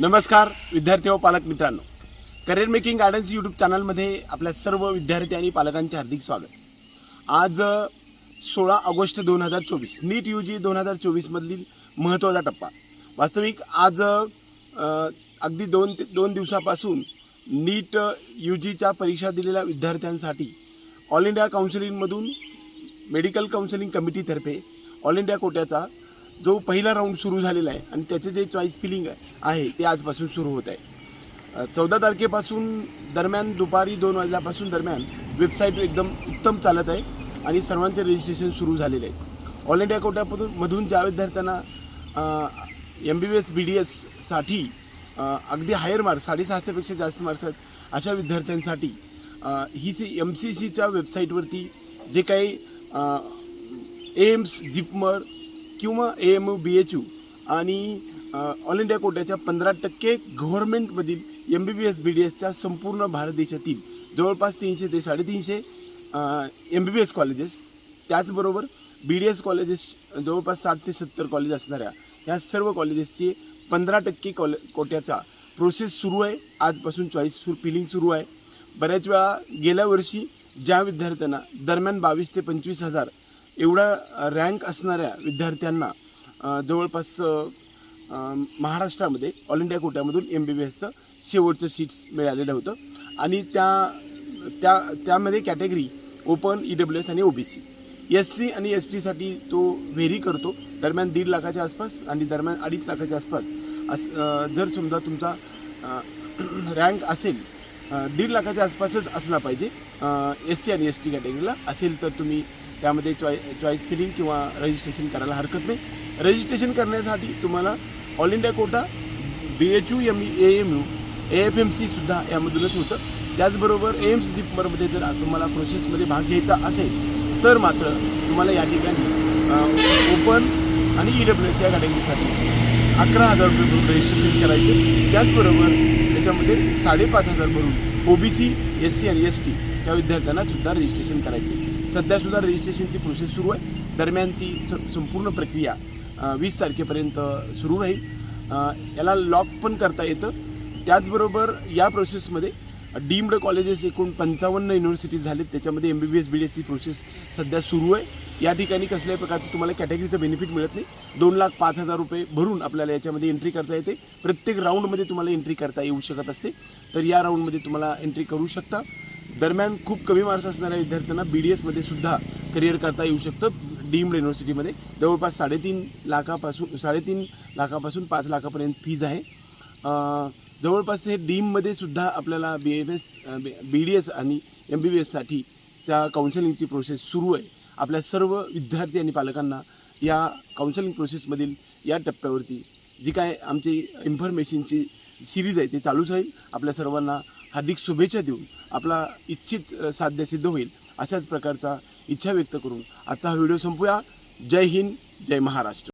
नमस्कार विद्यार्थी व पालक मित्रांनो. करिअर मेकिंग गार्डन्स यूट्यूब चॅनलमध्ये आपल्या सर्व विद्यार्थी आणि पालकांचे हार्दिक स्वागत. आज सोळा ऑगस्ट दोन हजार चोवीस नीट यू जी दोन हजार चोवीसमधील महत्त्वाचा टप्पा. वास्तविक आज अगदी दोन ते दोन दिवसापासून नीट यू जीच्या परीक्षा दिलेल्या विद्यार्थ्यांसाठी ऑल इंडिया काउन्सिलिंगमधून मेडिकल काउन्सिलिंग कमिटीतर्फे ऑल इंडिया कोट्याचा जो पहिला राऊंड सुरू झालेला आहे आणि त्याचे जे चॉईस फिलिंग आहे ते आजपासून सुरू होत आहे. चौदा तारखेपासून दरम्यान दुपारी दोन वाजल्यापासून दरम्यान वेबसाईट एकदम उत्तम चालत आहे आणि सर्वांचे रजिस्ट्रेशन सुरू झालेले आहे ऑल इंडिया कोट्यामधून मधून ज्या विद्यार्थ्यांना M B B S B D एससाठी अगदी हायर मार्क्स साडेसहाशेपेक्षा जास्त मार्क्स आहेत अशा विद्यार्थ्यांसाठी ही सी एम सी सीच्या वेबसाईटवरती जे काही एम्स जिपमर किंवा A M U B H U आणि ऑल इंडिया कोट्याच्या पंधरा टक्के गव्हर्नमेंटमधील M B B S B D एसच्या संपूर्ण भारत देशातील जवळपास तीनशे ते साडेतीनशे M B B S colleges त्याचबरोबर बी डी एस कॉलेजेस जवळपास साठ ते सत्तर कॉलेज असणाऱ्या ह्या सर्व कॉलेजेसचे पंधरा टक्के कॉले कोट्याचा प्रोसेस सुरू आहे. आजपासून चॉईस फिलिंग सुरू आहे. बऱ्याच वेळा गेल्या वर्षी ज्या विद्यार्थ्यांना दरम्यान बावीस ते पंचवीस हजार एवढा रँक असणाऱ्या विद्यार्थ्यांना जवळपास महाराष्ट्रामध्ये ऑल इंडिया कोट्यामधून एम बी बी एसचं शेवटचं सीट्स मिळालेलं होतं. आणि त्या त्या त्यामध्ये category open E W S आणि O B C S C आणि एस टीसाठी तो व्हेरी करतो दरम्यान दीड लाखाच्या आसपास आणि दरम्यान अडीच लाखाच्या आसपास. अस जर समजा तुमचा रँक असेल दीड लाखाच्या आसपासच असला पाहिजे एस सी आणि एस टी कॅटेगरीला असेल तर तुम्ही त्यामध्ये चॉई चॉईस फिलिंग किंवा रजिस्ट्रेशन करायला हरकत नाही. रजिस्ट्रेशन करण्यासाठी तुम्हाला all India quota B H U M E A M U A F M सीसुद्धा यामधूनच होतं. त्याचबरोबर ए एम सी जर तुम्हाला प्रोसेसमध्ये भाग घ्यायचा असेल तर मात्र तुम्हाला या ठिकाणी ओपन आणि ई डब्ल्यू एस या कॅटेगरीसाठी अकरा हजार रुपये भरून रजिस्ट्रेशन करायचं. त्याचबरोबर त्याच्यामध्ये साडेपाच हजार भरून O B C S C आणि एस टी त्या विद्यार्थ्यांना सुद्धा रजिस्ट्रेशन करायचं. सध्यासुद्धा रजिस्ट्रेशनची प्रोसेस सुरू आहे. दरम्यान ती स संपूर्ण प्रक्रिया वीस तारखेपर्यंत सुरू राहील. याला लॉक पण करता येतं. त्याचबरोबर या प्रोसेसमध्ये डीम्ड कॉलेजेस एकूण पंचावन्न युनिव्हर्सिटीज झालेत. त्याच्यामध्ये M B B S B D एसची प्रोसेस सध्या सुरू आहे. या ठिकाणी कसल्याही प्रकारचं तुम्हाला कॅटेगरीचं बेनिफिट मिळत नाही. दोन लाख पाच हजार रुपये भरून आपल्याला याच्यामध्ये एंट्री करता येते. प्रत्येक राऊंडमध्ये तुम्हाला एंट्री करता येऊ शकत असते. तर या राऊंडमध्ये तुम्हाला एंट्री करू शकता. दरम्यान खूप कमी मार्क्स असणाऱ्या विद्यार्थ्यांना बी डी एसमध्ये सुद्धा करिअर करता येऊ शकतं. डीम्ड युनिव्हर्सिटीमध्ये जवळपास साडेतीन लाखापासून साडेतीन लाखापासून पाच लाखापर्यंत फीज आहे. जवळपास हे डीममध्ये सुद्धा आपल्याला B F S B D S आणि एम बी बी एससाठीच्या काउन्सिलिंगची प्रोसेस सुरू आहे. आपल्या सर्व विद्यार्थी आणि पालकांना या काउन्सिलिंग प्रोसेसमधील या टप्प्यावरती जी काय आमची इन्फॉर्मेशनची सिरीज आहे ती चालूच राहील. आपल्या सर्वांना हार्दिक शुभेच्छा देऊन आपला इच्छित साध्य सिद्ध होईल अशाच प्रकारचा इच्छा व्यक्त करून आजचा हा व्हिडिओ संपूया. जय हिंद जय महाराष्ट्र.